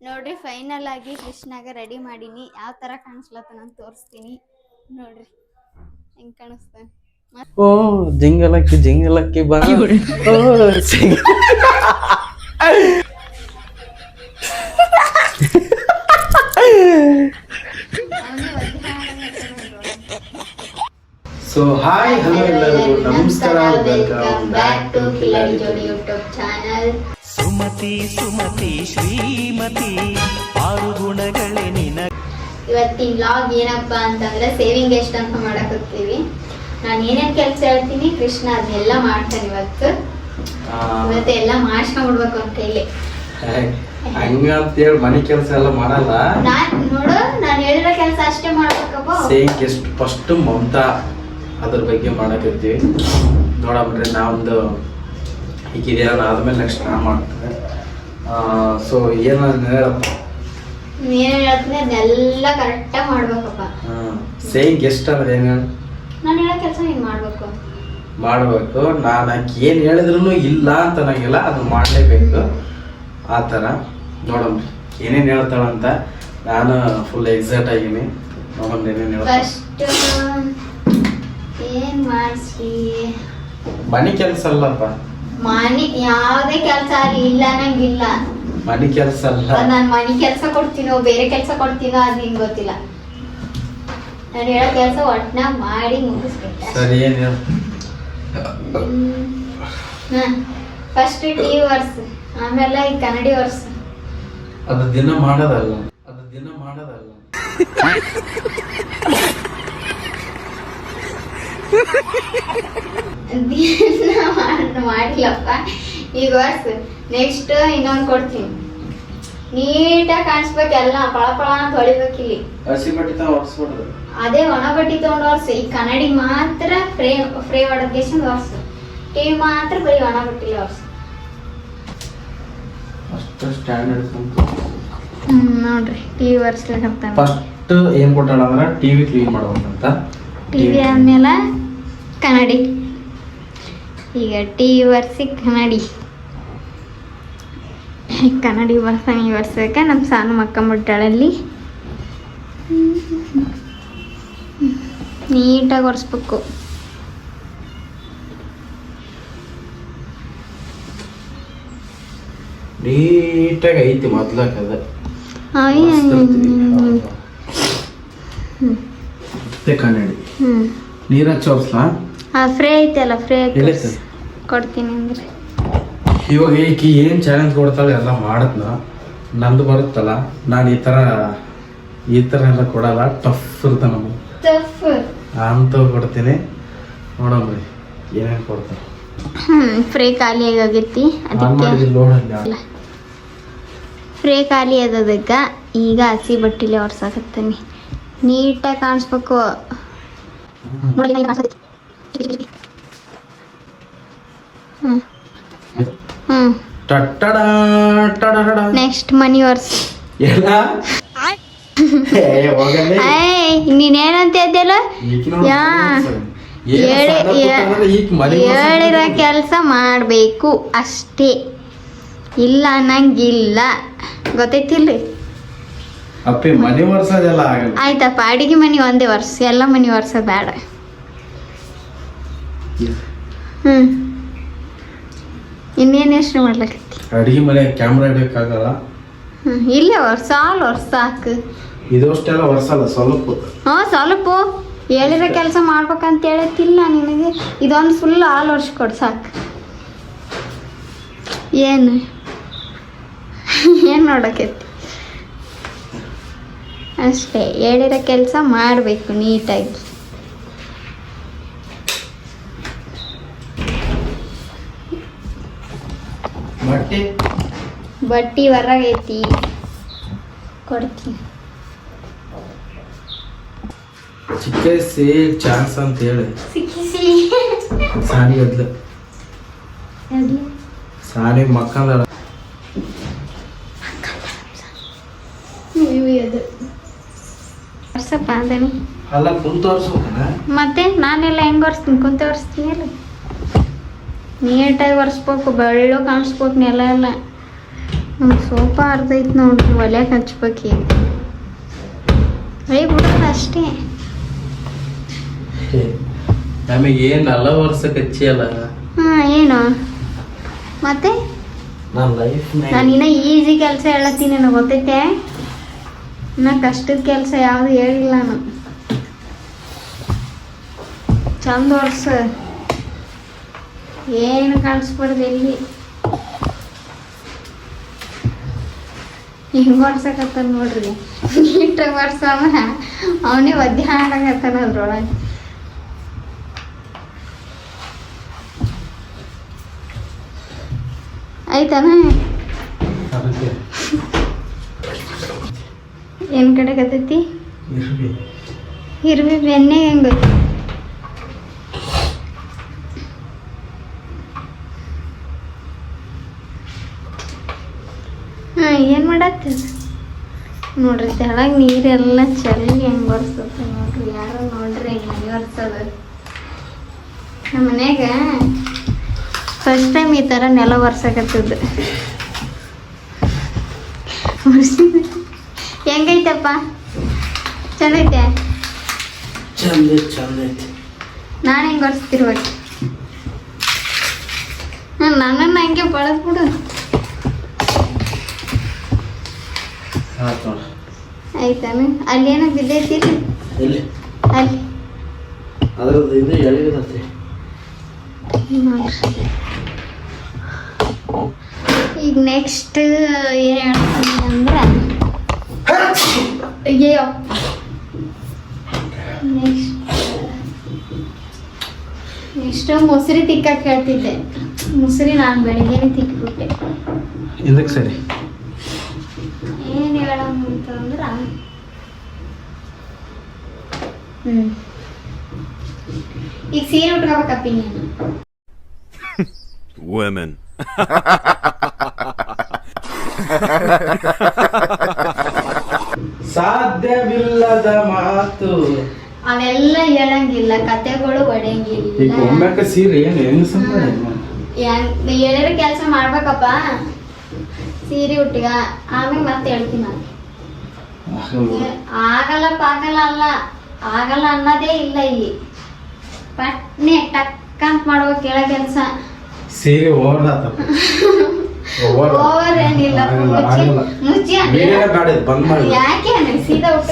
ನೋಡ್ರಿ ಫೈನಲ್ ಆಗಿ ಕೃಷ್ಣಾಗ ರೆಡಿ ಮಾಡೀನಿ. ಯಾವ ತರ ಕಾಣಿಸ್ಲತ್ತ ನಾನು ತೋರಿಸ್ತೀನಿ. ನೋಡ್ರಿ ಹೆಂಗ್ ಕಾಣಿಸ್ತಾನೆ ಓ ಜಿಂಗಲಕ್ಕಿ ಜಿಂಗಲಕ್ಕಿ ಬರ ಓ ಜಿಂಗ- ಸೊ ಹಾಯ್ ಹಲೋ ಎಲ್ಲರಿಗೂ ನಮಸ್ಕಾರ. Welcome back to Kiladi Jodi YouTube channel Sumathi Sumathi Shrimati ಆರು ಗುಣಗಳೇ ನಿನ ಇವತ್ತಿನ ಲಾಗ್ ಏನಪ್ಪಾ ಅಂತಂದ್ರೆ ಸೇವಿಂಗ್ ಎಷ್ಟ್ ಅಂತ ಮಾಡಕ್ ಹೋಗ್ತೀವಿ. ನಾನು ಏನೇನ್ ಕೆಲ್ಸ ಹೇಳ್ತೀನಿ ಕೃಷ್ಣ ಅದನ್ನೆಲ್ಲ ಮಾಡ್ತಾನೆ ಇವತ್ತು. ಇವತ್ತು ಎಲ್ಲ ಮಾಡ್ಸ್ಕೊಂಡ್ಬಿಡ್ಬೇಕು ಅಂತ ಹೇಳಿ ಹಂಗ ಅಂತೇಳಿ ಮನೆ ಕೆಲಸ ಎಲ್ಲ ಮಾಡಲ್ಲ. ನಾನ್ ನೋಡು ನಾನು ಹೇಳಿರೋ ಕೆಲಸ ಅಷ್ಟೇ ಮಾಡ್ಬೇಕಪ್ಪ. ಸೇವಿಂಗ್ ಎಷ್ಟು ಫಸ್ಟ್ ಮಮತಾ ಅದ್ರ ಬಗ್ಗೆ ಮಾಡಕತ್ತೀವಿ ನೋಡಮ್ರಿ ನಾವೊಂದು ಈಗಿದೆಯಲ್ಲ ಆದ್ಮೇಲೆ ನೆಕ್ಸ್ಟ್ ನಾ ಮಾಡ್ತಾರೆ ಸೊ ಏನು ಹೇಳಪ್ಪ. ಏನ್ ಹೇಳ್ತೀನಿ ಅದನ್ನೆಲ್ಲ ಕರೆಕ್ಟಾಗಿ ಮಾಡ್ಬೇಕಪ್ಪ. ಸೇಂಗ್ ಎಷ್ಟು ಅಂದ್ರೆ ಏನು ನಾನು ಹೇಳೋ ಕೆಲಸ ನೀನ್ ಮಾಡ್ಬೇಕು. ಮಾಡಬೇಕು. ನಾನು ಏನ್ ಏನು ಹೇಳಿದ್ರು ಇಲ್ಲ ಅಂತ ಅನ್ನಂಗಿಲ್ಲ ಅದು ಮಾಡಲೇಬೇಕು. ಆ ಥರ. ನೋಡಮ್ರಿ ಏನೇನು ಹೇಳ್ತಾಳಂತ ನಾನು ಫುಲ್ ಎಕ್ಸೈಟ್ ಆಗಿನಿ ನೋಡಮ್ ಏನೇನು ಹೇಳ್ತಾಳೆ. ಫಸ್ಟ್ ಏನ್ ಮಾಡಿಸಿ? ಮನೆ ಕೆಲಸ ಅಲ್ಲಪ್ಪ. ಮನೆ ಯಾವ್ದೇ ಕೆಲಸ ಅಲ್ಲಿ ಇಲ್ಲ ನಂಗಿಲ್ಲ ಮನೆ ಕೆಲಸ ಅಲ್ಲ. ನಾನ್ ಮನಿ ಕೆಲ್ಸ ಕೊಡ್ತೀನೋ ಬೇರೆ ಕೆಲ್ಸ ಕೊಡ್ತೀನೋ ಅದ್ ನಿಂಗ್ ಗೊತ್ತಿಲ್ಲ. ನಾನು ಹೇಳೋ ಕೆಲಸ ಒಟ್ನಾಗ ಮಾಡಿ ಮುಗಿಸ್ಬೇಕು. ಸರಿ ಏನು ಹೇಳು ಫಸ್ಟ್ ಟಿ ವರ್ಸ್ ಆಮೇಲೆ ಈ ಕನ್ನಡಿ ವರ್ಸ್ ಅದು ದಿನ ಮಾಡೋದಲ್ಲ. ಅದು ದಿನ ಮಾಡೋದಲ್ಲ. ಮಾಡಿಲ್ಲಪ್ಪ ಈಗ ವರ್ಸ್ ನೆಕ್ಸ್ಟ್ ಇನ್ನೊಂದು ಕೊಡ್ತೀನಿ. ನೀಟಾಗಿ ಕಾಣಿಸ್ಬೇಕು ಎಲ್ಲ ಪಳ ಪಳ ಅಂತ ಹೊಳಿಬೇಕು ಇಲ್ಲಿ ಬಟ್ಟೆ ಅದೇ ಒಣ ಬಟ್ಟಿ ತಗೊಂಡ್ ವರ್ಸ್ ಈ ಕನ್ನಡಿ ಮಾತ್ರ ಫ್ರೇ ಫ್ರೇ ಹೊಡೆದ್ಗೇಶನ್ ವರ್ಸ್ ಟಿವಿ ಮಾತ್ರ ಬರೀ ಒಣ ಬಟ್ಟಿಲ್ಲ ವರ್ಸ್ ಅಷ್ಟು ಸ್ಟ್ಯಾಂಡರ್ಡ್ ಹ್ಮ್ ನೋಡ್ರಿ. ಟಿವಿ ವರ್ಸ್ಲಿಕಂತಾನ ಫಸ್ಟ್ ಏನ್ ಕೊಟ್ಟಾಳ ಅಂದ್ರೆ ಟಿವಿ ಕ್ಲೀನ್ ಮಾಡೋದಂತ ಟಿವಿ ಆದ್ಮೇಲೆ ಕನ್ನಡಿ. ಈಗ ಟಿ ಒರೆಸಿ ಕನ್ನಡಿ. ಕನ್ನಡಿ ಬರ್ಸಂಗೆ ಒರೆಸೋಕೆ ನಮ್ಮ ಸಾನು ಮಕ್ಕಂಬಿಟ್ಟಾಳಲ್ಲಿ. ನೀಟಾಗಿ ಒರೆಸ್ಬೇಕು. ನೀಟಾಗಿ ಐತಿ ಮೊದ್ಲಾಕದ ಕನ್ನಡಿ ಹ್ಮ್ ನೀರ್ ಚೋರ್ಸ್ಲಾ ಆ ಫ್ರೇ ಐತಲ್ಲ ಫ್ರೇ ಎಲ್ಲಿತ್ತು? ಕೊಡ್ತೀನಿ ಅಂದ್ರೆ ಇವಾಗ ಈಕಿ ಏನು ಚಾಲೆಂಜ್ ಕೊಡ್ತಾಳೆ ಎಲ್ಲ ಮಾಡತ್ನ ನಂದು ಬರುತ್ತಲ್ಲ ನಾನು ಈ ಥರ ಈ ಥರ ಎಲ್ಲ ಕೊಡಲ್ಲ ಟಫ್ ಇರ್ತ ನಮಗೆ. ಟಫ್ ಅಂತ ಕೊಡ್ತೀನಿ. ನೋಡಮ್ರಿ ಏನೇನ್ ಕೊಡ್ತಾರೆ. ಫ್ರೇ ಖಾಲಿ ಆಗೈತಿ ಅದಕ್ಕೆ. ಫ್ರೇ ಖಾಲಿ ಆದದಕ್ಕ ಈಗ ಹಸಿ ಬಟ್ಟಿಲಿ ಒರ್ಸಾಕತ್ತೀನಿ ನೀಟಾಗಿ ಕಾಣಿಸ್ಬೇಕು. ನೋಡಿ ಟಟ್ಟಡ ಟಡಡಡ. ನೆಕ್ಸ್ಟ್ ಮನಿ ವರ್ಸ್ ನೀನೇನಂತ ಇದ್ದಲ್ಲ. ಏನ್ ಹೇಳಿರೋ ಕೆಲಸ ಮಾಡಬೇಕು ಅಷ್ಟೇ. ಇಲ್ಲ ಅನ್ನಂಗಿಲ್ಲ. ಗೊತ್ತೈತಿಲ್ರಿ? ಅಪ್ಪಿ ಮನೆ ಒರ್ಸೋದೆಲ್ಲ ಆಗಲ್ಲ. ಆಯ್ತಪ್ಪ ಅಡಿಗೆ ಮನೆ ಒಂದೇ ವರ್ಷ ಎಲ್ಲ ಮನೆ ವರ್ಷ ಬೇಡ. ಹ್ಮ್. ಇನ್ನೇನು ಎಷ್ಟು ಮಾಡ್ಲಕತ್ತಿ ಅಡಿಗೆ ಮನೆ ಕ್ಯಾಮ್ರಾ ಬೇಕಾಗಲ್ಲ? ಹ್ಮ್ ಇಲ್ಲೇ ವರ್ಷ ಆಲ್ ವರ್ಷ ಸಾಕು. ಇದಷ್ಟೆಲ್ಲ ಸ್ವಲ್ಪ. ಹಾ ಸ್ವಲ್ಪ. ಹೇಳಿರೋ ಕೆಲಸ ಮಾಡ್ಬೇಕಂತ ಹೇಳತ್ತಿಲ್ಲ ನಿನಗೆ. ಇದೊಂದು ಫುಲ್ ಆಲ್ ವರ್ಷ ಕೊಡ್ ಸಾಕು. ಏನು? ಏನು ನೋಡಕತ್ತಿ ಅಷ್ಟೇ ಹೇಳಿರೋ ಕೆಲಸ ಮಾಡಬೇಕು ನೀಟಾಗಿ. ಬಟ್ಟೆ? ಹೊರಗೈತಿ. ಕೊಡ್ತೀನಿ. ವಯಸ್ಸೇ ಚಾನ್ಸ್ ಅಂತ ಹೇಳಿ. ಸಿಕ್ಕಿಸಿ. ಸಾನಿ ಗದ್ಲ ಸಾನಿ ಮಕ್ಕಂದಳ ಅದನಿ ಅಲ್ಲ ಕುಂತ ಒರ್ಸ್ಬೇಕನ ಮತ್ತೆ? ನಾನೆಲ್ಲ ಹೆಂಗೆ ಒರೆಸ್ತೀನಿ ಕುಂತ ಒರೆಸ್ತೀನಿ ಅಲ್ಲ ನೀಟಾಗಿ ಒರೆಸ್ಬೇಕು ಬೆಳ್ಳು ಕಾಣಿಸ್ಬೇಕು ನೆಲ ಎಲ್ಲ. ನಮ್ಮ ಸೋಫಾ ಅರ್ಧ ಐತೆ ನೋಡ್ರಿ ಒಲೆಗೆ ಹಚ್ಬೇಕು ಏಯ್ ಬಿಡೋದು ಅಷ್ಟೇ. ನಮಗೆ ಏನ್ ಹಾಂ ಏನು? ಮತ್ತೆ? ನನ್ನ ಲೈಫ್ ನಾನು ಇನ್ನ ಈಸಿ ಕೆಲಸ ಹೇಳತ್ತೀನಿ ನನಗೆ ಗೊತ್ತೈತೆ? ಇನ್ನ ಕಷ್ಟದ ಕೆಲಸ ಯಾವುದು ಹೇಳಿಲ್ಲ ನಾನು. ಚಂದ ವರ್ಷ ಏನು ಕಾಣಿಸ್ಬಾರ್ದು ಇಲ್ಲಿ ಹಿಂಗೆ ವರ್ಷಕತ್ತ ನೋಡ್ರಿ. ನೀಟಾಗಿ ವರ್ಷ ಅವನೇ ಒದ್ದೆ ಹಾಡಕತ್ತಾನ ಅದ್ರೊಳಗೆ. ಆಯ್ತಾನ? ಏನ್ ಕಡೆ ಗತೈತಿ ಇರ್ಲಿ ಹಿರ್ವಿ ಬೆಣ್ಣೆ ಹೆಂಗ ಏನು ಏನ್ ಮಾಡತ್ತ? ನೋಡ್ರಿ ತೆಳಗ್ ನೀರೆಲ್ಲ ಚಲ್ಲಿ ಹೆಂಗ್ ಬರ್ಸತ್ತ ನೋಡ್ರಿ. ಯಾರು ನೋಡ್ರಿ ಹೆಂಗೆ ಮನೆ ಒರ್ಸದ. ನಮ್ಮ ಮನ್ಯಾಗ ಫಸ್ಟ್ ಟೈಮ್ ಈ ಥರ ನೆಲ ಒರ್ಸಕತ್ತದ ಹೆಂಗೈತಪ್ಪ? ಚಂದೈತೆ? ಚಂದ ಚಂದೈತೆ ಚಂದ ನಾನು ಹೆಂಗೆ ಒರೆಸ್ತಿರ್ಬೇಕು ಹ್ಞೂ ನನ್ನನ್ನು ಹಂಗೆ ಬಳಸ್ಬಿಡು. ಆಯ್ತಾನ? ಅಲ್ಲಿ ಏನೋ ಬಿದ್ದೈತಿರಿ ಅಲ್ಲಿ. ಅದ್ರದ್ದು ಇದು ಎಳಿಗದತ್ತಿ ನೋಡ್ರಿ. ಈಗ ನೆಕ್ಸ್ಟ್ ಏನು ಹೇಳ್ತೀನಿ ಅಂದ್ರೆ ಅಯ್ಯೋ ನೆಕ್ಸ್ಟ್ ನೆಕ್ಸ್ಟ್ ಮೊಸರಿ ತಿಕ್ಕಕ್ಕೆ ಹೇಳ್ತಿದ್ದೆ. ಮೊಸರಿ ನಾನು ಬೆಳಿಗ್ಗೆನೆ ತಿಕ್ಬಿಟ್ಟೆ. ಇದಕ್ಕೆ ಸರಿ? ಏನು ಹೇಳಂತಂದ್ರ ಹ್ಞೂ ಈಗ ಸೀರೆ ಉಟ್ಕೋಬೇಕಪ್ಪಿ ನೀನು. Women. ಸಾಧ್ಯವಿಲ್ಲದ ಮಾತು. ಅವೆಲ್ಲ ಹೇಳಂಗಿಲ್ಲ ಕತೆಗಳು ಈಗ ಒಡೆಯಂಗಿಲ್ಲ ಒಮ್ಮೆಕ ಸೀರೆ ಏನು ಹೆಂಗ್ ಹೇಳಿರೋ ಕೆಲಸ ಮಾಡ್ಬೇಕಪ್ಪ. ಸೀರೆ ಉಟ್ಗ ಆಮೇಲೆ ಮತ್ತೆ ಹೇಳ್ತೀನಿ ನಾನು. ಆಗಲ್ಲಪ್ಪ ಆಗಲ್ಲ ಅಲ್ಲ. ಆಗಲ್ಲ ಅನ್ನೋದೇ ಇಲ್ಲ ಇಲ್ಲಿ. ಪಟ್ನೆ ಟಕ್ ಅಂತ ಮಾಡುವ ಕೇಳೋ ಕೆಲಸ. ಸೀರೆ ಓವರ್ದಾತ ಓವರ್. ಏನಿಲ್ಲ ಮುಚ್ಚಿ ಮುಚ್ಚಿ ಬೇಡ ಬಂದ್ ಮಾಡಿ. ಯಾಕೆ ಸೀದಾ ಉಟ್ಗ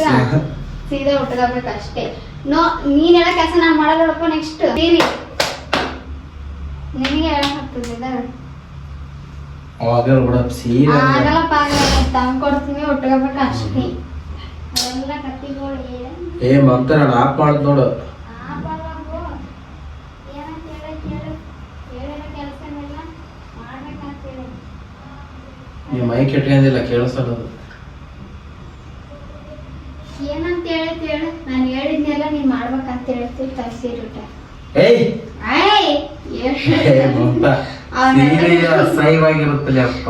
ಸೀದಾ. ಉಟ್ಕೋಬೇಕು ಅಷ್ಟೇ. ನೋ ನೀನ್ ಹೇಳೋ ಕೆಲಸ ನಾನು ಮಾಡಲ್ಲಪ್ಪ ನೆಕ್ಸ್ಟ್ ಸೀರಿ. ನಿನಗೆ ಹೇಳಕ್ಕಾಗ್ತದೆ ಆಗಲ್ಲ ಬಿಡ ಸೀರೆ ಆಗಲ್ಲಪ್ಪ ಆಗಲ್ಲ ಕೊಡ್ತೀನಿ ಅಷ್ಟೇ. ಅವೆಲ್ಲ ಕತ್ತಿಗಳು ಏ ಮಂತ್ರ ನಾನು ಮಾಡ್ದು ನೋಡು ಆಗಲ್ಲಪ್ಪೋ. ಏನಂತ ಹೇಳಕ್ ಹೇಳು ಹೇಳಿರೋ ಕೆಲಸನೆಲ್ಲ ಮಾಡ್ಬೇಕಂತೇಳಿ ಈ ಮೈ ಕೆಟ್ಟಿಲ್ಲ ಕೇಳಿಸಲ್ಲ ಅದು. ಏನಂತ ಹೇಳು ನಾನು ಹೇಳಿದ್ನೆಲ್ಲ ನೀನ್ ಮಾಡ್ಬೇಕಂತ ಹೇಳ್ತೀವಿ ತರ್ಸಿರುಟ ಏಯ್! ಅಪ್ಪ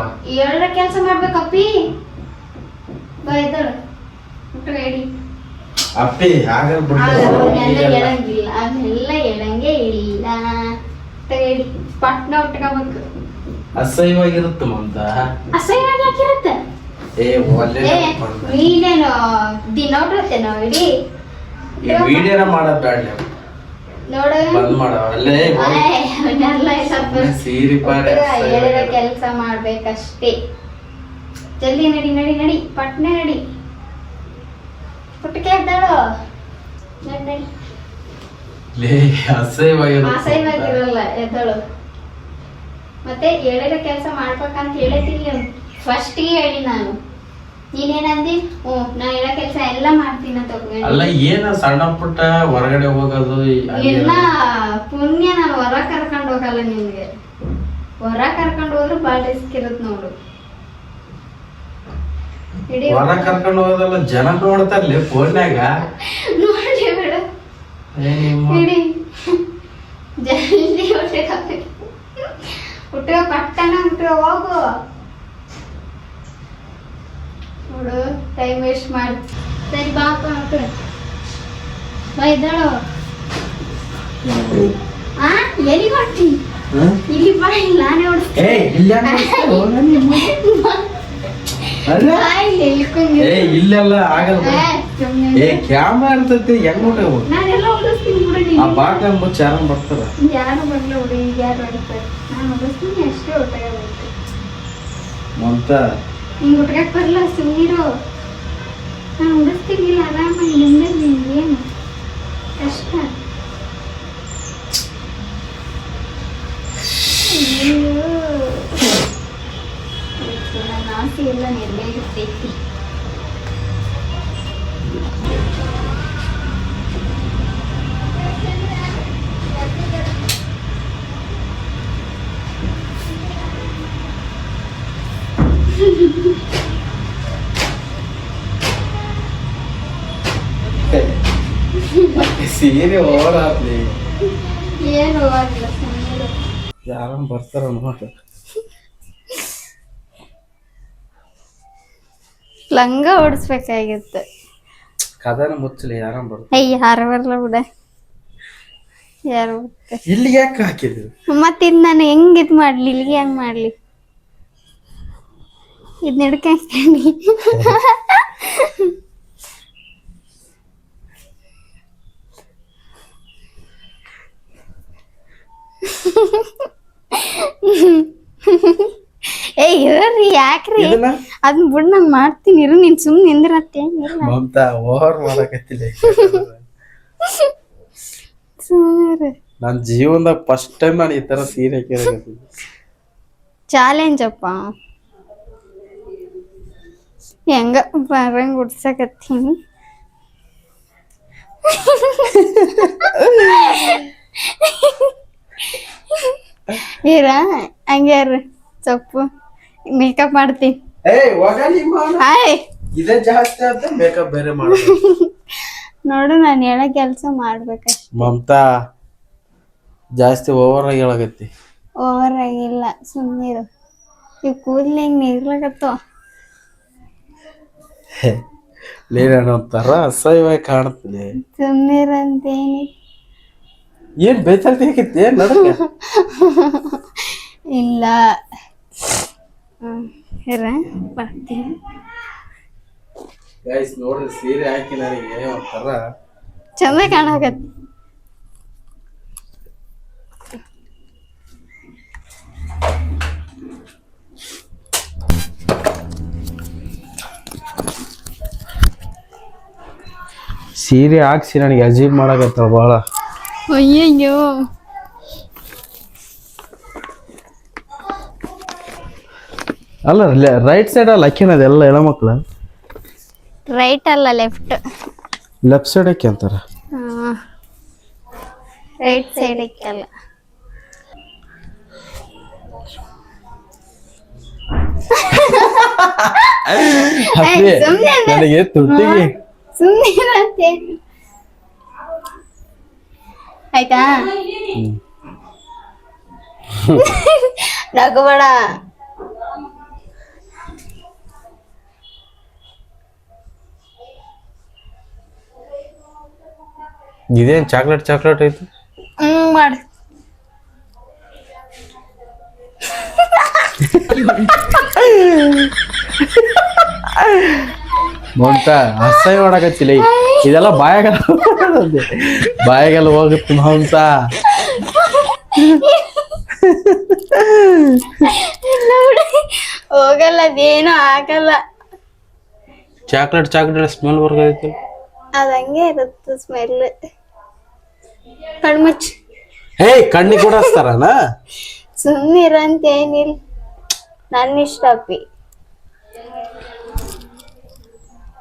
ಕೆಲಸ ಮಾಡ್ಬೇಕಪ್ಪಿ. ಬೈದಳು ಊಟ ರೆಡಿ ಅಪ್ಪಿ ಹೇಳಂಗೆ ಇಲ್ಲ. ಪಟ್ನ ಉಟ್ಕೋಬೇಕು. ಅಸಹ್ಯವಾಗಿರುತ್ತೆ. ಮಂತ ಅಸಹ್ಯವಾಗಿ ಏ ನೀನೇನು ದಿನ ಇಡೀ. ಈ ವಿಡಿಯೋನ ಮಾಡೋದ್ ಬ್ಯಾಡ್ಲಿ ಬಂದ್ ಮಾಡ. ಅಲ್ಲೇ ಹೋಗ್. ಆಯ್, ಅವನ್ನೆಲ್ಲ ಸ್ವಲ್ಪ ಸೀರೆ ಪಾರೆ ಹೇಳಿರೋ ಕೆಲಸ ಮಾಡ್ಬೇಕಷ್ಟೇ. ಜಲ್ದಿ ನಡಿ ನಡಿ ನಡಿ ಪಟ್ನೆ ನಡಿ. ಪುಟ್ಟಕ್ಕೆ ಎದ್ದಾಳು. ನಡಿ ನಡಿ. ಲೇ ಅಸಹ್ಯವಾಗಿರುತ್ತೆ ಅಸಹ್ಯವಾಗಿರಲ್ಲ ಎದ್ದಳು. ಮತ್ತೆ ಹೇಳಿದ ಕೆಲಸ ಮಾಡ್ಬೇಕಂತ ಹೇಳಿದ್ದೀನಿ ಫಸ್ಟಿಗೆ ಹೇಳಿ ನಾನು. ನೀನೇನಂದಿ? ಓ ನಾ ಹೇಳೋ ಕೆಲಸ ಎಲ್ಲ ಮಾಡ್ತೀನಿ ಅಂತ ಅಲ್ಲ ಏನ ಸಣ್ಣ ಪುಟ್ಟ ಹೊರಗಡೆ ಹೋಗೋದು ಎಲ್ಲ ಪುಣ್ಯ ನಾನು ಹೊರ ಕರ್ಕೊಂಡು ಹೋಗಲ್ಲ ನಿನ್ಗೆ. ಹೊರ ಕರ್ಕೊಂಡು ಹೋದ್ರೆ ಭಾಳ ರಿಸ್ಕ್ ಇರುತ್ತೆ ನೋಡು. ಹೊರ ಕರ್ಕೊಂಡು ಹೋದಲ್ಲ ಜನ ನೋಡ್ತಾರಲಿ ಫೋನ್ಯಾಗ. ನೋಡಿ ಬೇಡ. ಜಲ್ದಿ ಹೊಟ್ಟೆ ಹುಟ್ಟೋ ಪಟ್ಟಣ ಹುಟ್ಟೋ ಹೋಗು. ನೋಡು ಟೈಮ್ ವೇಸ್ಟ್ ಮಾಡಿ. ಸರಿ ಬಾಪ ಹುಟ್ಟು ಬೈದಳು ಆ ಎಲ್ಲಿ ಹೊಟ್ಟಿ? ಇಲ್ಲಿ ಬಾ ಇಲ್ಲಿ ನಾನೇ ಏ ಇಲ್ಲೆಲ್ಲ ಆಗಲ್ಲ. ಏ, ಕ್ಯಾಮ್ರಾ ಇರ್ತೈತಿ ಹೆಂಗ್? ನೋಡ್ರಿ ಆ ಬಾಟ್ಲ ಮುಚ್ಚ ಯಾರ ಬರ್ತಾರ ಯಾರು ಬರಲ್ಲ ಹುಡುಗಿ ಯಾರು ಬರ್ತಾರೆ ನಾನು ಉಡಿಸ್ತೀನಿ ಅಷ್ಟೇ ಒಟ್ಟಾಗಬೇಕು ಅಂತ ಹಿಂಗೆ ಉಟ್ಕಕ್ ಬರಲ್ಲ ಸುಮ್ಮನಿರು ನಾನು ಇಲ್ಲ ಆರಾಮ ನಿಂದೆ ಏನು? ಕಷ್ಟ. ನನ್ನ ಆಸೆ ಎಲ್ಲ ನೆರವೇರುತ್ತೈತಿ ಸೀರೆ ಓಡಾಡ್ಲಿ ಏನು ಆಗಿಲ್ಲ ಯಾರ ಬರ್ತಾರ ನೋಡ್ರಿ ಲಂಗ ಓಡಿಸ್ಬೇಕಾಗಿತ್ತು. ಕದನ ಮುಚ್ಚಲಿ ಯಾರ ಬರ್ತಾರ. ಅಯ್ಯ ಯಾರು ಬರಲ್ಲ ಬಿಡ. ಯಾರು ಇಲ್ಲಿ ಯಾಕೆ ಹಾಕಿದ್ರು? ಮತ್ತಿದ್ ನಾನು ಹೆಂಗ್ ಇದ್ ಮಾಡ್ಲಿ ಇಲ್ಲಿಗೆ ಹೆಂಗ್ ಮಾಡ್ಲಿ? ಇದ್ ನಡ್ಕೊಂಡಿ ಏ ಇರ್ರಿ ಯಾಕ್ರಿ ಇದನ್ನ ಅದನ್ನ ಬಿಡ್ ನಾನ್ ಮಾಡ್ತೀನಿ ಇರು ನೀನ್ ಸುಮ್ನೆ ನಿಂದ್ರತ್ತೆ ಇಲ್ಲ ಮಮತಾ ಓವರ್ ಮಾಡಕತ್ತಿಲ್ಲ ಸುಮ್ನಿರು. ನನ್ನ ಜೀವನದಾಗ ಫಸ್ಟ್ ಟೈಮ್ ನಾನು ಈ ತರ ಸೀರೆ ಕೇಳಕತ್ತೀನಿ ಚಾಲೆಂಜ್ ಅಪ್ಪ ಹೆಂಗ? ಬರಂಗ್ ಗುಡ್ಸಕತ್ತೀನಿ ಇರ ಹಂಗ್ಯಾರ? ಸೊಪ್ಪು. ಮೇಕಪ್ ಮಾಡ್ತೀನಿ ನೋಡು ನಾನು ಹೇಳೋ ಕೆಲಸ ಮಾಡ್ಬೇಕು. ಮಮತಾ ಜಾಸ್ತಿ ಓವರ್ ಆಗಿ ಹೇಳಕತ್ತಿ. ಓವರ್ ಆಗಿಲ್ಲ ಸುಮ್ಮನಿರು ಈ ಕೂದ್ಲು ಹೆಂಗ್ ನಿಗ್ಲಕತ್ತೋ? ಲೇನ ಒಂಥರ ಅಸಹ್ಯವಾಗಿ ಕಾಣುತ್ತಿಲ್ಲ ಸುಮ್ಮನಿರಂತೇನಿ ಏನ್ ಬೇತಾಡ್ತಿ ಏನ್ ನಡಕ ಇಲ್ಲ. ಇರ ಬರ್ತೀನಿ. ಗೈಸ್ ನೋಡ್ರಿ ಸೀರೆ ಹಾಕಿ ನನಗೆ ಒಂಥರ ಚಂದ ಕಾಣಕತ್ತಿ. ಸೀರೆ ಹಾಕ್ಸಿ ನನಗೆ ಅಜೀಬ್ ಮಾಡಕತ್ತ ಭಾಳ ಅಯ್ಯಯ್ಯೋ. ಅಲ್ಲ ರೈಟ್ ಸೈಡ್ ಅಲ್ಲಿ ಎಲ್ಲ ಹೆಣ್ಮಕ್ಳು ರೈಟ್ ಅಲ್ಲ ಲೆಫ್ಟ್ ಲೆಫ್ಟ್ ಸೈಡ್ ಹಾಕಿ ಅಂತಾರ? ರೈಟ್ ಸೈಡ್ ಅಲ್ಲ. ಅಲ್ಲಿ ಸುಮ್ನೆ ನನಗೆ ತುಟ್ಟಿಗೆ ಸುಮ್ಮನಿರಂತೆ ಆಯ್ತಾ ನಗಬೇಡ ಇದೇನ್ ಚಾಕ್ಲೇಟ್ ಚಾಕ್ಲೇಟ್ ಐತಿ ಹ್ಮ್ ಮಾಡು ನೋಡ್ತಾ ಅಸಹ್ಯ ಮಾಡಕತ್ತಿಲ್ಲ ಇದೆಲ್ಲ ಬಾಯಾಗೆಲ್ಲ ಬಾಯಾಗೆಲ್ಲ ಹೋಗುತ್ತೆ ಮಾಂಸ ಹೋಗಲ್ಲ ಅದೇನು ಆಗಲ್ಲ. ಚಾಕ್ಲೇಟ್ ಚಾಕ್ಲೇಟ್ ಸ್ಮೆಲ್ ಬರ್ಗೈತಿ ಅದು ಹಂಗೆ ಇರುತ್ತೆ ಸ್ಮೆಲ್ ಕಣ್ಮುಚ್ಚ. ಏಯ್ ಕಣ್ಣಿ ಕೂಡ ಹಚ್ತಾರನ? ಸುಮ್ಮನಿರಂತ ಏನಿಲ್ಲ. ನನ್ನ ಇಷ್ಟ ಅಪ್ಪಿ.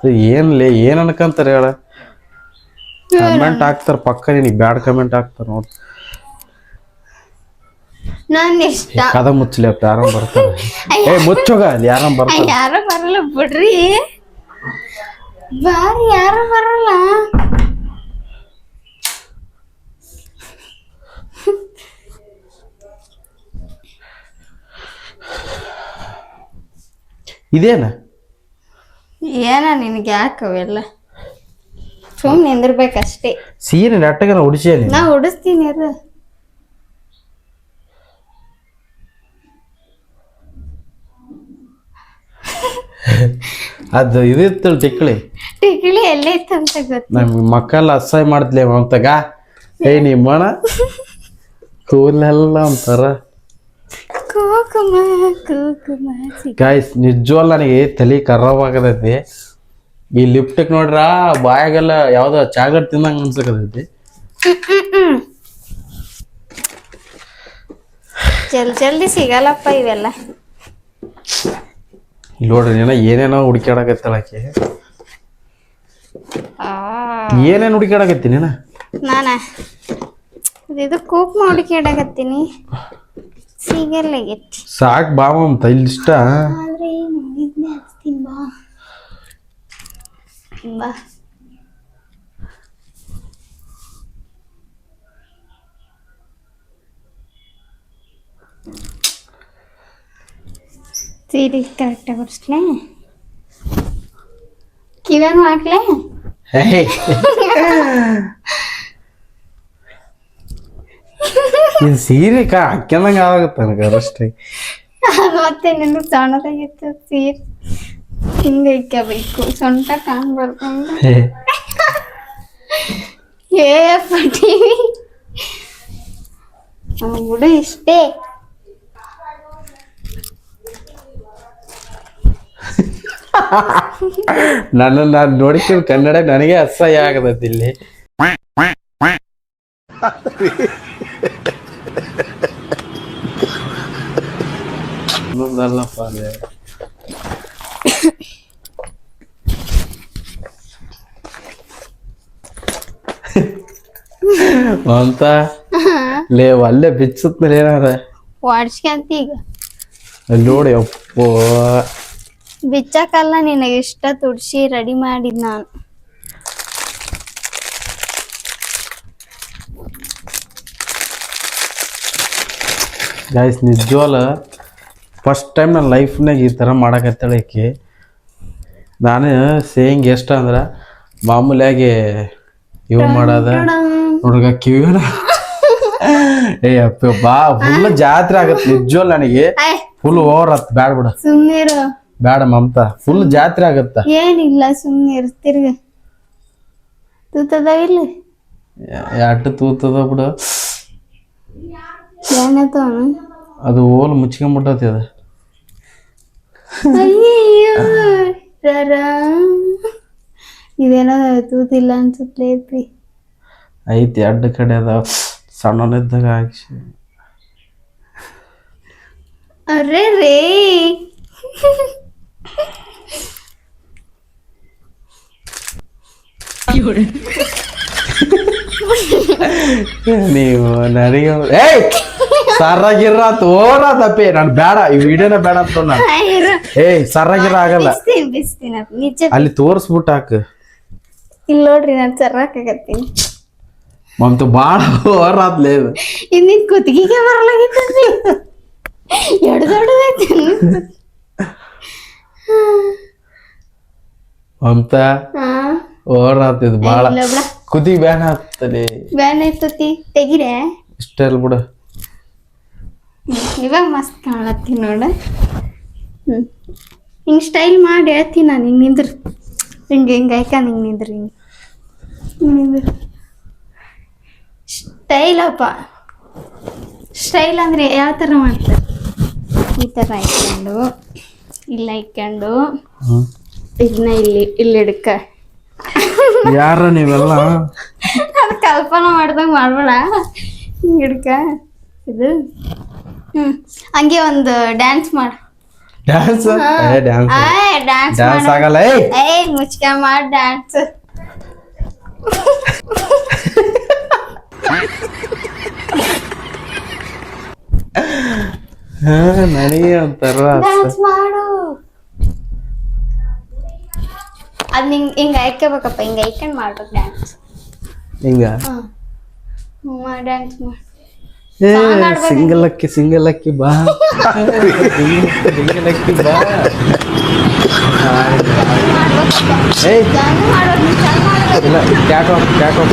ಏನ್ಲೇ ಏನ್ ಅನ್ಕಂತಾರ ಹೇಳ? ಕಮೆಂಟ್ ಹಾಕ್ತಾರ ಪಕ್ಕ ನಿನಗೆ ಬ್ಯಾಡ್ ಕಮೆಂಟ್ ಹಾಕ್ತಾರ ನೋಡ್. ನನ್ನ ಇಷ್ಟ. ಕದ ಮುಚ್ಚಲಿ ಅಪ್ಪ ಯಾರಂ ಬರ್ತಾರ. ಏ ಮುಚ್ಚೋಗ ಅಲ್ಲಿ ಯಾರಂ ಬರ್ತಾರ. ಯಾರು ಬರಲ್ಲ ಬಿಡ್ರಿ. ಬಾರಿ ಯಾರು ಬರಲ್ಲ. ಇದೇನ? ಏನ ನಿನಗೆ ಯಾಕೆ ಅವೆಲ್ಲ? ಸುಮ್ ನಿಂದಿರ್ಬೇಕಷ್ಟೇ. ಸೀರೆ ನೆಟ್ಟಗನ ಉಡಿಸಿ ನಾ ಉಡಿಸ್ತೀನಿ ಅದು ಅದು ಇದಿತ್ತು ಟಿಕ್ಳಿ ಟಿಕ್ಳಿ ಎಲ್ಲೈತೆ ಅಂತ ಗೊತ್ತು ನಮ್ಗೆ ಮಕ್ಕಳೆಲ್ಲ ಅಸಹ್ಯ ಮಾಡ್ತಿಲ್ಲ ಮಮತಾಗ ಏ ನಿಮ್ಮಣ ಕೂಲೆಲ್ಲ ಒಂಥರ. ಕುಕುಮ ಕುಕುಮ ಸಿಗ್- ಗಾಯ್ಸ್ ನಿಜವಲ್ಲ ನನಗೆ ತಲೆ ಖರಾಬ್ ಆಗತೈತಿ ಈ ಲಿಪ್ಟಿಕ್ ನೋಡ್ರ ಬಾಯಾಗೆಲ್ಲ ಯಾವ್ದೋ ಚಾಕ್ಲೇಟ್ ತಿಂದಂಗ ಅನ್ಸಕತೈತಿ ಜಲ್ ಜಲ್ದಿ ಸಿಗಲ್ಲಪ್ಪ ಇವೆಲ್ಲ. ಇಲ್ಲಿ ನೋಡ್ರಿ ನೀನ ಏನೇನೋ ಹುಡುಕ್ಯಾಡಕತ್ತಳ ಆಕೆ. ಏನೇನು ಹುಡುಕ್ಯಾಡಕತ್ತಿ ನೀನ? ನಾನ? ಇದು ಕೂಕ್ ಮಾಡಿಕೆಡಕತ್ತೀನಿ ಸಿಗಲ್ಲ ಗೆಟ್ಟಿ ಸಾಕ್ ಬಾ ಮಮತ ಇಲ್ಲಿ ಇಷ್ಟ ಆದ್ರೆ ಇದನ್ನೇ ಹಚ್ತೀನಿ ಬಾ. ಬಾ. ಸೀರೆ ಕರೆಕ್ಟಾಗಿ ಕಿವ್ಯಾನು ಹಾಕ್ಲೆ ಹೇ ಇದು ಸೀರೆ ಕಾ ಹಾಕ್ಯಂದಂಗ ಆಗತ್ತ ನನಗೆ ಅಷ್ಟೇ ಮತ್ತೆ ನಿನ್ನ ಸಣ್ಣದಾಗಿತ್ತು ಸೀರೆ. ಹಿಂಗೆ ಇಕ್ಕಬೇಕು ಸೊಂಟ ಕಾಣ್ಬಾರ್ದು ಏ ಪಟೀವಿ ಬಿಡು ಇಷ್ಟೇ. ನನ್ನ ನಾನು ನೋಡಿಕೊಂಡು ಕನ್ನಡ ನನಗೆ ಅಸಹ್ಯ ಆಗತೈತಿ ಇಲ್ಲಿ ಇನ್ನೊಂದಲ್ಲಪ್ಪ ಅದೇ ಅಂತ ಲೇ ಅಲ್ಲೇ ಬಿಚ್ಚತ್ ಮೇಲೆ ಏನಾರ ವಾಡ್ಸ್ಕೊಂತ ಈಗ. ಅಲ್ಲಿ ನೋಡಿ ಅಪ್ಪೋ. ಬಿಚ್ಚಕ್ಕಲ್ಲ ನಿನಗೆ ಇಷ್ಟ ತುಡ್ಸಿ ರೆಡಿ ಮಾಡಿದ್ ನಾನು. ಗಾಯ್ಸ್ ನಿಜವಲ್ಲ ಫಸ್ಟ್ ಟೈಮ್ ನನ್ನ ಲೈಫ್ನಾಗ ಈ ಥರ ಮಾಡಕತ್ತಳಕ್ಕೆ ನಾನು ಸೇಯಿಂಗ್ ಎಷ್ಟು ಅಂದ್ರೆ ಮಾಮೂಲಿಯಾಗಿ ಇವು ಮಾಡೋದ. ಹುಡುಗ ಕಿವಿನ ಏ ಅಪ್ಪ ಬಾ ಫುಲ್ ಜಾತ್ರೆ ಆಗತ್ತೆ ನಿಜವಲ್ಲ ನನಗೆ. ಫುಲ್ ಓವರ್ ಆತ್ ಬ್ಯಾಡ ಬಿಡ. ಬ್ಯಾಡ ಮಮತ ಫುಲ್ ಜಾತ್ರೆ ಆಗತ್ತ? ಏನಿಲ್ಲ ಸುಮ್ಮನೆ ಇರ್ತಿರ್ಗ ತೂತದ ಇಲ್ಲ? ಎಟ್ಟು ತೂತದ ಬಿಡು. ಅದು ಓಲ್ ಮುಚ್ಕೊಂಡ್ಬಿಟ್ಟತಿ ಅದು. ರರ ಇದೇನೋ ತೂತಿಲ್ಲ ಅನ್ಸುತ್ತೆ ಪಿ ಐತಿ ಅಡ್ಡ ಕಡೆ ಅದ ಸಣ್ಣನಿದ್ದಾಗ ಹಾಕ್ಸಿ ಅರೆ ರೇ. ನೀವು ನನಗೆ ಏಯ್! ಸರ್ರಾಗಿರ ಓರ ತಪ್ಪಿ ನಾನು ಬೇಡ ಈ ವಿಡಿಯೋನ ಬೇಡ ಅಂತ ನಾನು. ಏಯ್ ಸರಗಿರ ಆಗಲ್ಲ. ಅಲ್ಲಿ ತೋರಿಸ್ಬಿಟ್ಟು ಹಾಕು. ಇಲ್ಲಿ ನೋಡ್ರಿ ನಾನು ಚರ್ರಾಕಾಗತ್ತೀನಿ ಮಮತು ಭಾಳ ಓವರ್ ಆತ್ಲೇ ಇದು. ಇದು ನಿನ್ ಕುತ್ತಿಗೆಗೆ ಬರಲಾಗಿತ್ತು ಎರಡು ದೊಡ್ಡದೈತಿ ಮಮತ ಹಾ. ಓವರ್ ಆತ್ ಇದು ಭಾಳ ಇಲ್ಲ ಬಿಡ. ಕುದಿ ಬ್ಯಾನ ಆಗ್ತದೆ. ಬ್ಯಾನ್ ಆಯ್ತತಿ ತೆಗಿರೆ? ಇಷ್ಟ ಬಿಡು. ಇವಾಗ ಮಸ್ತ್ ಕಾಣತ್ತೀನಿ ನೋಡ. ಹ್ಞೂ ಹಿಂಗೆ ಸ್ಟೈಲ್ ಮಾಡಿ ಹೇಳ್ತೀನಿ ನಾನು ಹಿಂಗೆ ನಿಂದ್ರು. ಹಿಂಗೆ ಹಿಂಗೆ ಐಕಂದ್ ಹಿಂಗೆ ನಿಂದ್ರು ಹಿಂಗೆ. ನಿಂದ್ರು. ಸ್ಟೈಲಪ್ಪ ಸ್ಟೈಲ್ ಅಂದರೆ ಯಾವ ಥರ ಮಾಡ್ತಾರೆ? ಈ ಥರ ಇಟ್ಕೊಂಡು ಇಲ್ಲ ಇಟ್ಕೊಂಡು. ಇದನ್ನ ಇಲ್ಲಿ ಇಲ್ಲಿ ಹಿಡ್ಕ. ಯಾರ ನೀವೆಲ್ಲ? ಅದು ಕಲ್ಪನೆ ಮಾಡ್ದಂಗೆ ಮಾಡ್ಬೇಡ. ಹಿಂಗೆ ಹಿಡ್ಕ. ಇದು. ಹ್ಮ್. ಹಂಗೆ ಒಂದು ಡ್ಯಾನ್ಸ್ ಮಾಡು. ಡ್ಯಾನ್ಸ್ ಏ ಡ್ಯಾನ್ಸ್ ಡ್ಯಾನ್ಸ್ ಡ್ಯಾನ್ಸ್ ಆಗಲ್ಲ ಏಯ್! ಏ ಮುಚ್ಕ ಮಾಡ್ ಡ್ಯಾನ್ಸ್ ಹಾ ನನಗೆ ಒಂಥರ ಡ್ಯಾನ್ಸ್ ಮಾಡು. ಅದ್ ನಿಂಗ್ ಹಿಂಗ ಐಕ್ಕೋಬೇಕಪ್ಪ ಹಿಂಗ ಐಕೊಂಡ್ ಮಾಡ್ಬೇಕು ಡ್ಯಾನ್ಸ್ ಹಿಂಗ? ಹ್ಮ್. ಡ್ಯಾನ್ಸ್ ಮಾಡು. ಏ ಸಿಂಗಲ್ ಅಕ್ಕಿ ಸಿಂಗಲ್ ಅಕ್ಕಿ ಬಾ. ಸಿಂಗಲ್ ಅಕ್ಕಿ ಬಾ ಮಾಡ್ಬೇಕು ಇಲ್ಲ ಕ್ಯಾಟ್ ಆಫ್ ಕ್ಯಾಟ್ ಆಫ್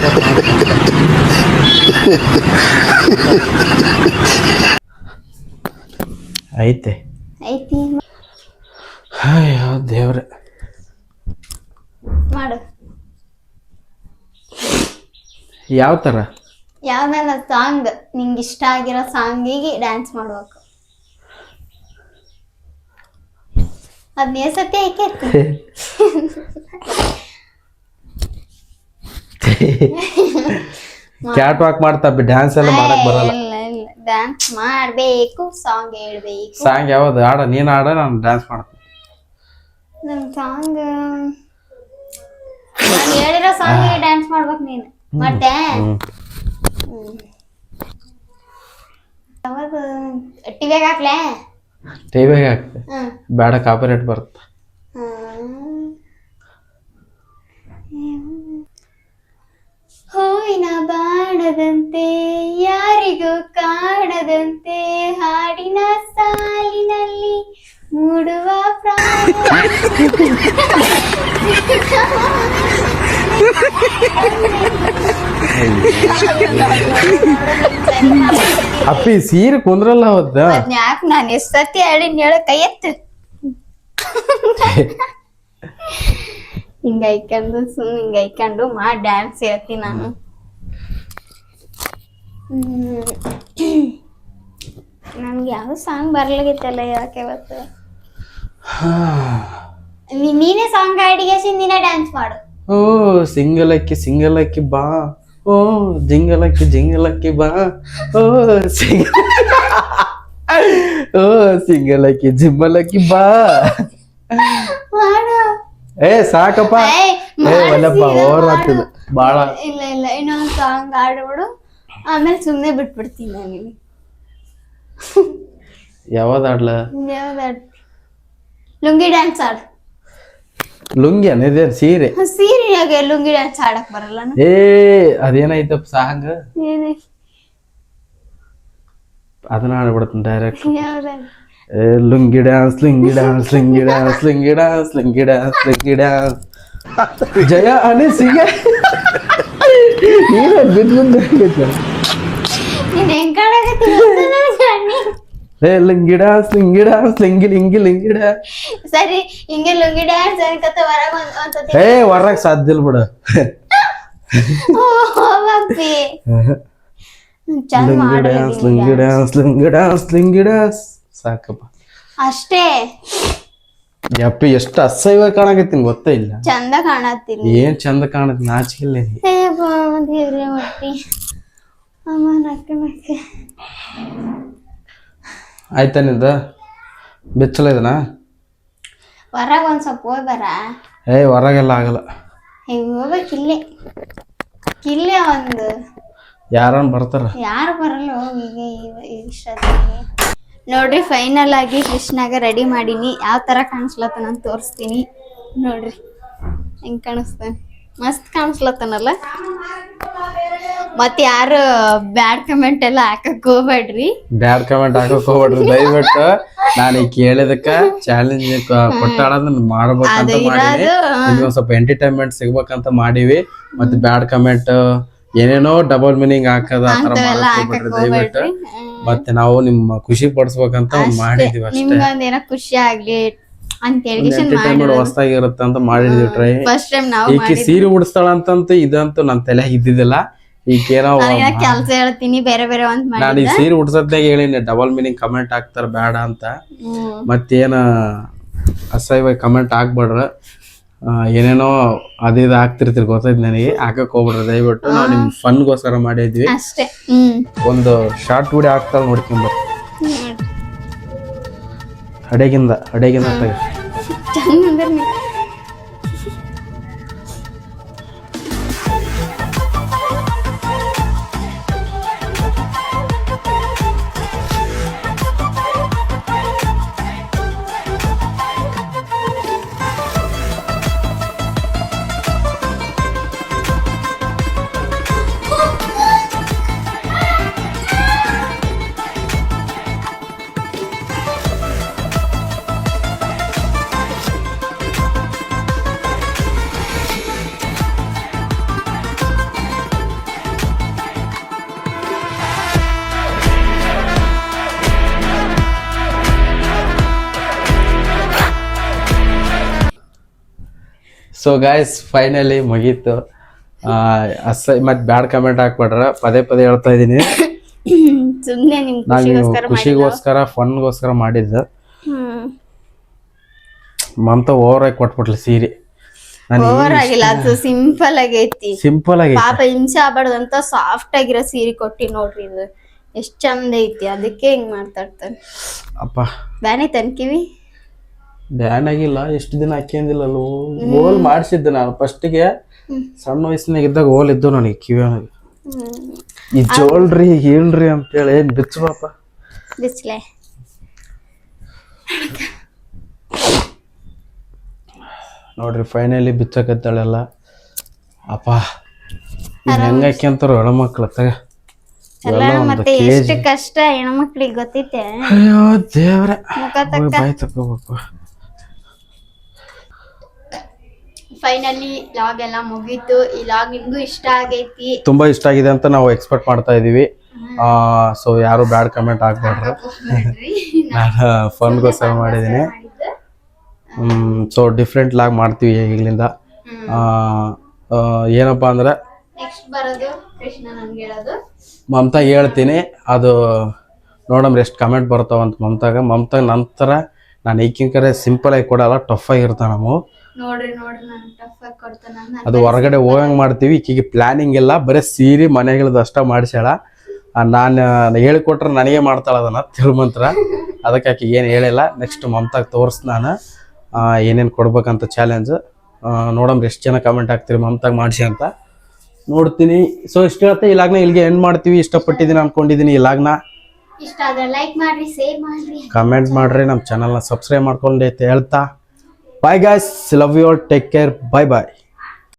ಐತೆ. ಐತಿ. ಅಯ್ಯೋ ದೇವ್ರೆ. ಮಾಡು. ಯಾವ ಥರ ಯಾವ್ದಾರ ಸಾಂಗ್ ನಿಂಗೆ ಇಷ್ಟ ಆಗಿರೋ ಸಾಂಗಿಗೆ ಡ್ಯಾನ್ಸ್ ಮಾಡ್ಬೇಕು. ಅದ್ನೇ ಸತಿ ಐಕೆ ಕ್ಯಾಟ್ ವಾಕ್ ಮಾಡ್ತಾ ಡ್ಯಾನ್ಸ್ ಎಲ್ಲ ಮಾಡಕ್ ಬರಲ್ಲ. ಇಲ್ಲ ಇಲ್ಲ. ಡ್ಯಾನ್ಸ್ ಮಾಡಬೇಕು ಸಾಂಗ್ ಹೇಳ್ಬೇಕು. ಸಾಂಗ್ ಯಾವ್ದು? ಆಡ ನೀನ್ ಆಡ ನಾನು ಡ್ಯಾನ್ಸ್ ಮಾಡ್ತೀನಿ. ನನ್ ಸಾಂಗ್ ನಾನು ಹೇಳಿರೋ ಸಾಂಗಿಗೆ ಡ್ಯಾನ್ಸ್ ಮಾಡ್ಬೇಕು ನೀನು. ಮಾಡ್ತೆ ಯಾವಾಗ ಟಿವಿಯಾಗ ಹಾಕ್ಲೆ ಟಿವಿಗೆ ಹಾಕ್ತೆ ಬೇಡ ಕಾಪಿರೇಟ್ ಬರುತ್ತೆ? ಹೂವಿನ ಬಾಣದಂತೆ ಯಾರಿಗೂ ಕಾಣದಂತೆ ಹಾಡಿನ ಸಾಲಿನಲ್ಲಿ ಮೂಡುವ ಪ್ರಾಣ. ಅಪ್ಪಿ ಸೀರೆ ಕುಂದ್ರಲ್ಲ ಅವತ್ತ? ಯಾಕೆ ನಾನು ಎಷ್ಟು ಸತಿ ಹೇಳಿ ಹೇಳ ಕೈ ಎತ್ತು. ಹಿಂಗ ಐಕೊಂಡು ಸುಮ್ ಹಿಂಗ ಐಕೊಂಡು ಮಾಡಿ ಡ್ಯಾನ್ಸ್ ಹೇಳ್ತೀನಿ ನಾನು. ನನ್ಗೆ ಯಾವ ಸಾಂಗ್ ಬರ್ಲಾಗಿತ್ತಲ್ಲ ಯಾಕೆ ಇವತ್ತು ನೀನೇ ಸಾಂಗ್ ಹಾಡಿಗೆ ಸಿಂದಿನ ಡ್ಯಾನ್ಸ್ ಮಾಡು. ಓ ಸಿಂಗಲಕ್ಕಿ ಸಿಂಗಲಕ್ಕಿ ಬಾ. ಓ ಜಿಂಗಲಕ್ಕಿ ಜಿಂಗಲಕ್ಕಿ ಬಾ. ಓ ಸಿಂಗ ಓ ಸಿಂಗಲ್ ಅಕ್ಕಿ ಜಿಂಬಲ್ ಅಕ್ಕಿ ಬಾ ಏ ಸಾಕಪ್ಪ. ಏ ಒಲ್ಲಪ್ಪ ಓವರ್ ಮಾಡು. ಬಾಳ. ಇಲ್ಲ ಇಲ್ಲ ಇನ್ನೊಂದು ಸಾಂಗ್ ಆಡ್ಬಿಡು ಆಮೇಲೆ ಸುಮ್ಮನೆ ಬಿಟ್ಬಿಡ್ತೀನಿ ನಾನು ಯಾವಾಗ ಆಡ್ಲ ಯಾವಾಗ ಲುಂಗಿ ಡ್ಯಾನ್ಸ್ ಆಡು ಲುಂಗಿ ಅನೇದೇ ಸೀರೆ. ಸೀರೆಯಾಗೆ ಲುಂಗಿ ಡ್ಯಾನ್ಸ್ ಆಡಕ್ ಬರಲ್ಲ ಏ ಅದೇನೈತಪ್ಪ ಸಾಂಗ್? ಏನೇ? ಅದನ್ನ ಆಡ್ಬಿಡ್ತೀನಿ ಡೈರೆಕ್ಟ್ ಯಾವ್ದಾಡ್ ಏ lungi dance lungi dance lungi dance lungi dance lungi dance lungi dance. ಜಯ ಅನಿಸಿಗೆ ನೀನೇ ಬಿದ್ದು ಬಂದಾಗೈತೆ. ನೀನ್ ಹೆಂಗ್ ಕಾಣಕತ್ತಿ ಏ ಲುಂಗಿ ಡ್ಯಾನ್ಸ್ ಲುಂಗಿ ಡ್ಯಾನ್ಸ್ ಲಿಂಗಿ ಲಿಂಗಿ ಲಿಂಗಿ ಡ್ಯಾನ್ಸ್. ಸರಿ ಹಿಂಗೆ ಲುಂಗಿ ಡ್ಯಾನ್ಸ್ ಅನ್ಕತ್ತ ಹೊರಗ ಒಂದ್ ಒಂದ್ಸತಿ ಏ ಹೊರಗ್ ಸಾಧ್ಯ ಇಲ್ಲ ಬಿಡು. ಓ, ಹೋಗಪ್ಪಿ ಚಂದ ಲುಂಗಿ ಮಾಡು dance lungi lungi dance lungi dance lungi dance. ಸಾಕಪ್ಪ. ಅಷ್ಟೇ. ಯಪ್ಪಿ ಎಷ್ಟು ಅಸಹ್ಯವಾಗಿ ಕಾಣಕತ್ತೀನಿ ಗೊತ್ತೇ ಇಲ್ಲ. ಚಂದ ಕಾಣತ್ತಿಲ್ಲ ಏನ್ ಚಂದ ಕಾಣತ್ ನಾಚಿಕಿಲ್ಲ ದೇವ್ರೆ ಮಟ್ಟಿ ಅಮ್ಮ ನಕ್ಕ ನಕ್ಕ. ಆಯ್ತಾ ನಿಂದ ಬೆಚ್ಚಲ ಇದನಾ ಹೊರಗೆ ಒಂದು ಸ್ವಲ್ಪ ಹೋಗಿ ಬರ. ಏ ಹೊರಗೆಲ್ಲ ಆಗಲ್ಲ. ಈಗ ಹೋಗ್ಬೇಕು ಇಲ್ಲೇ. ಇಲ್ಲೇ ಒಂದು. ಯಾರನ್ನ ಬರ್ತಾರ? ಯಾರು ಬರಲ್ಲ ಹೋಗಿ ಈಗ ಇವ- ಇಷ್ಟೊತ್ತಿಗೆ ನೋಡ್ರಿ ಫೈನಲ್ ಆಗಿ ಕೃಷ್ಣಾಗ ರೆಡಿ ಮಾಡೀನಿ. ಯಾವ ತರ ಕಾಣಿಸ್ಲತ್ತನ ಅಂತ ತೋರಿಸ್ತೀನಿ. ನೋಡ್ರಿ ಹೆಂಗೆ ಕಾಣಿಸ್ತಾನೆ. ಮಸ್ತ್ ಕಾಣಿಸ್ಲತ್ತನಲ್ಲ? ಮತ್ ಯಾರು ಬ್ಯಾಡ್ ಕಮೆಂಟ್ ಎಲ್ಲ ಹಾಕಕ್ ಹೋಗ್ಬೇಡ್ರಿ. ಬ್ಯಾಡ್ ಕಮೆಂಟ್ ಹಾಕಕ್ ಹೋಗ್ಬೇಡ್ರಿ. ದಯವಿಟ್ಟು ನಾನು ಈ ಕೇಳಿದಕ್ಕ ಚಾಲೆಂಜ್ ಕೊಟ್ಟಾಡೋದನ್ನ ಮಾಡ್ಬೇಕಂತ ಮಾಡೀವಿ ನಿಮ್ಗೆ ಒಂದ್ ಸ್ವಲ್ಪ ಎಂಟರ್ಟೈನ್ಮೆಂಟ್ ಸಿಗ್ಬೇಕಂತ ಮಾಡೀವಿ. ಮತ್ತೆ ಬ್ಯಾಡ್ ಕಮೆಂಟ್ ಏನೇನೋ ಡಬಲ್ ಮೀನಿಂಗ್ ಹಾಕದ ಆತರ ಥರ ಅಂಥವೆಲ್ಲ ಮಾಡಕ್ ಹಾಕಕ್ ಹೋಗ್ಬಿಡ್ರಿ. ದಯವಿಟ್ಟು ಮತ್ತೆ ನಾವು ನಿಮ್ಮ ಖುಷಿ ಪಡಿಸ್ಬೇಕಂತ ಮಾಡಿದೀವಿ ಅಷ್ಟೇ. ಖುಷಿ ಆಗ್ಲಿ ಅಂತ ಹೇಳಿ ಎಂಟರ್ಟೈನ್ಮೆಂಟ್ ಹೊಸ್ದಾಗಿರುತ್ತೆ ಅಂತ ಮಾಡಿದ್ವಿ ಟ್ರೈ ಫಸ್ಟ್ ಟೈಮ್ ನಾವು ಈಕೆ ಸೀರೆ ಉಡಿಸ್ತಾಳ ಅಂತಂತ ಇದಂತೂ ನನ್ ತಲೆ ಇದ್ದಿದ್ದಿಲ್ಲ ಈಗೇನೋ ಕೆಲಸ ಹೇಳ್ತೀನಿ ಬೇರೆ ಬೇರೆ ಮಾಡಿ ನಾನು ಈ ಸೀರೆ ಉಡ್ಸತ್ನಾಗ ಹೇಳಿನಿ ಡಬಲ್ ಮೀನಿಂಗ್ ಕಮೆಂಟ್ ಹಾಕ್ತಾರ ಬೇಡ ಅಂತ. ಮತ್ತೇನ ಅಸಹ್ಯವಾಗಿ ಕಮೆಂಟ್ ಹಾಕ್ಬೇಡ್ರ. ಏನೇನೋ ಅದು ಇದು ಹಾಕ್ತಿರ್ತೀರಿ ಗೊತ್ತಾಯ್ತು ನನಗೆ? ಹಾಕಕ್ ಹೋಗ್ಬಿಡ್ರಿ ದಯವಿಟ್ಟು. ನಾವು ನಿಮ್ ಫನ್ಗೋಸ್ಕರ ಮಾಡಿದ್ವಿ. ಒಂದು ಶಾರ್ಟ್ ವಿಡಿಯೋ ಹಾಕ್ತಾಳೆ ನೋಡ್ಕೊಂಬರ್. ಅಡೆಗಿಂದ ಅಡೆಗಿಂದ ತೆಗಿ. ಸೊ ಗಾಯ್ಸ್ ಫೈನಲಿ ಮುಗೀತು. ಅಸ ಮತ್ತೆ ಬ್ಯಾಡ್ ಕಮೆಂಟ್ ಹಾಕ್ಬಿಟ್ರ ಪದೇ ಪದೇ ಹೇಳ್ತಾ ಇದೀನಿ. ಸುಮ್ನೆ ನಿಮ್ ನಾನು ಖುಷಿಗೋಸ್ಕರ ಖುಷಿಗೋಸ್ಕರ ಫನ್ಗೋಸ್ಕರ ಮಾಡಿದ್ದು. ಮಂತ ಮಮತ ಓವರ್ ಆಗಿ ಕೊಟ್ಬಿಟ್ಲು ಸೀರೆ. ಓವರ್ ಆಗಿಲ್ಲ ಅದು ಸಿಂಪಲ್ ಆಗೈತಿ. ಸಿಂಪಲ್ ಆಗಿ ಪಾಪ ಹಿಂಸೆ ಆಗ್ಬಾರ್ದು ಅಂತ ಸಾಫ್ಟ್ ಆಗಿರೋ ಸೀರೆ ಕೊಟ್ಟಿ ನೋಡ್ರಿ ಇದು. ಎಷ್ಟ್ ಚಂದ ಐತಿ ಅದಕ್ಕೆ ಹಿಂಗ್ ಮಾತಾಡ್ತಾನೆ ಅಪ್ಪ. ಬ್ಯಾನೆ ತನ್ ಕಿವಿ ಬ್ಯಾನ್ ಆಗಿಲ್ಲ ಎಷ್ಟು ದಿನ ಹಾಕ್ಯಂದಿಲ್ಲ ಹೋಲ್ ಮಾಡಿಸಿದ್ದೆ ನಾನು. ಫಸ್ಟಿಗೆ ಸಣ್ಣ ವಯಸ್ಸಿನಾಗ ಇದ್ದಾಗ ಹೋಲ್ ಇದ್ದು ನನಗೆ ಕಿವಿಯೊಳಗೆ ಈ ಜೋಳ್ರಿ ಹೇಳ್ರಿ ಅಂತೇಳಿ ಏನ್ ಬಿಚ್ಚು ಪಾಪ ಬಿಸ್ಲೆ ನೋಡ್ರಿ ಫೈನಲಿ ಬಿಚ್ಚಕತ್ತಾಳೆಲ್ಲ. ಅಪ್ಪ ಇದ್ ಹೆಂಗ ಹಾಕ್ಯಂತಾರ ಹೆಣ್ಮಕ್ಳು ತಗ. ಎಲ್ಲ ಮತ್ತೆ ಎಷ್ಟು ಕಷ್ಟ ಹೆಣ್ಮಕ್ಳಿಗೆ ಗೊತ್ತೈತೆ ಅಯ್ಯೋ ದೇವ್ರೆ. ಮುಖ ಹೋಗ್ ತಕ್ಕ ಬಾಯ್ ತಗೋಬೇಕು ಫೈನಲಿ ಲಾಗ್ ಎಲ್ಲ ಮುಗೀತು. ಈ ಲಾಗ್ ನಿಮ್ಗೂ ಇಷ್ಟ ಆಗೈತಿ. ತುಂಬಾ ಇಷ್ಟ ಆಗಿದೆ ಅಂತ ನಾವು ಎಕ್ಸ್ಪೆಕ್ಟ್ ಮಾಡ್ತಾ ಇದೀವಿ ಸೊ ಯಾರು ಬ್ಯಾಡ್ ಕಮೆಂಟ್ ಹಾಕ್ಬೇಡ್ರಿ ನಾನು ಫನ್ಗೋಸ್ಕರ ಮಾಡಿದ್ದೀನಿ. ಸೊ ಡಿಫ್ರೆಂಟ್ ಲಾಗ್ ಮಾಡ್ತೀವಿ ಈಗಲಿಂದ ಏನಪ್ಪ ಅಂದ್ರೆ ನೆಕ್ಸ್ಟ್ ಬರೋದು ಕೃಷ್ಣ ನನ್ಗೆ ಹೇಳೋದು. ಮಮತಾ ಹೇಳ್ತೀನಿ ಅದು ನೋಡಮ್ರಿ ಎಷ್ಟು ಕಮೆಂಟ್ ಬರ್ತಾವಂತ ಮಮತಾಗ. ಮಮತಾಗ ನಂತರ ನಾನು ಈಗಿನ ಸಿಂಪಲ್ ಆಗಿ ಕೊಡಲ್ಲ ಟಫ್ ಆಗಿರ್ತಾವ ನಾವು ನೋಡ್ರಿ ನೋಡ್ರಿ ನಾನು ಟಫ್ ಆಗಿ ಕೊಡ್ತಾನ. ಅದು ಹೊರಗಡೆ ಹೋಗಂಗ್ ಮಾಡ್ತೀವಿ. ಈಕೆಗೆ ಪ್ಲಾನಿಂಗ್ ಇಲ್ಲ. ಬರೀ ಸೀರೆ ಮನೆಗಳದ್ದು ಅಷ್ಟ ಮಾಡಿಸ್ಯಾಳ. ನಾನು ಹೇಳಿಕೊಟ್ರೆ ನನಗೆ ಮಾಡ್ತಾಳ ಅದನ್ನ ತಿರುಮಂತ್ರ ಅದಕ್ಕೆ ಆಕೆ ಏನು ಹೇಳಿಲ್ಲ. ನೆಕ್ಸ್ಟ್ ಮಮತಾಗ ತೋರ್ಸ್ ನಾನು. ಏನೇನು ಕೊಡ್ಬೇಕಂತ ಚಾಲೆಂಜ್ ನೋಡಮ್ರಿ ಎಷ್ಟು ಜನ ಕಮೆಂಟ್ ಹಾಕ್ತೀರಿ ಮಮತಾಗ ಮಾಡಿಸಿ ಅಂತ. ನೋಡ್ತೀನಿ. ಸೊ ಇಷ್ಟು ಹೇಳ್ತಾ ಈ ಲಾಗ್ನ ಇಲ್ಲಿಗೆ ಎಂಡ್ ಮಾಡ್ತೀವಿ. ಇಷ್ಟಪಟ್ಟಿದ್ದೀನಿ ಅನ್ಕೊಂಡಿದ್ದೀನಿ ಈ ಲಾಗ್ನ. ಇಷ್ಟ ಲೈಕ್ ಮಾಡ್ರಿ ಶೇರ್ ಮಾಡ್ರಿ. ಕಮೆಂಟ್ ಮಾಡ್ರಿ. ನಮ್ಮ ಚಾನಲ್ನ ಸಬ್ಸ್ಕ್ರೈಬ್ ಮಾಡ್ಕೊಂಡೈತೆ ಹೇಳ್ತಾ. Bye guys. Love you all. Take care. Bye bye.